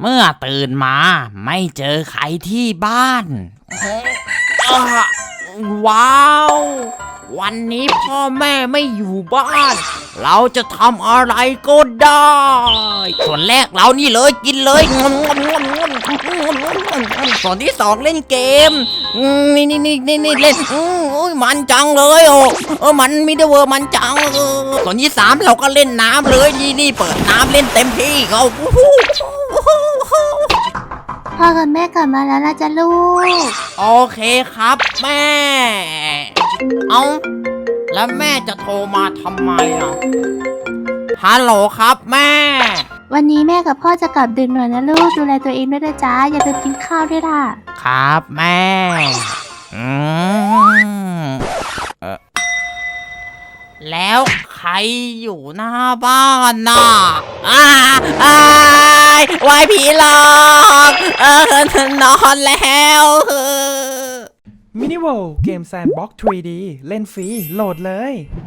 เมื่อตื่นมาไม่เจอใครที่บ้านอะว้าว วันนี้พ่อแม่ไม่อยู่บ้าน เราจะทำอะไรก็ได้ ส่วนแรกเรานี่เลยกินเลยส่วนที่สองเล่นเกมอืมนี่นี่นี่นี่นี่เล่นอืมโอ้ยมันจังเลยโอ้เออมันมิดเวอร์มันจังเออส่วนที่สามเราก็เล่นน้ำเลยนี่นี่เปิดน้ำเล่นเต็มที่เขาอู้หูพ่อ กับแม่กลับมาแล้วนะจ๊ะลูก โอเคครับแม่ เอาแล้วแม่จะโทรมาทำไมอะฮัลโหลครับแม่ วันนี้แม่กับพ่อจะกลับดึกหน่อยนะลูกดูแลตัวเองด้วยนะจ๊ะอย่าลืมกินข้าวด้วยล่ะ ครับแม่อืมเอ่อแล้วใครอยู่หน้าบ้านน่ะอ้าอ้าย วายผีหลอกเออนอนแล้วเออมินิโวเกมแซนบ็อก 3D เล่นฟรีโหลดเลย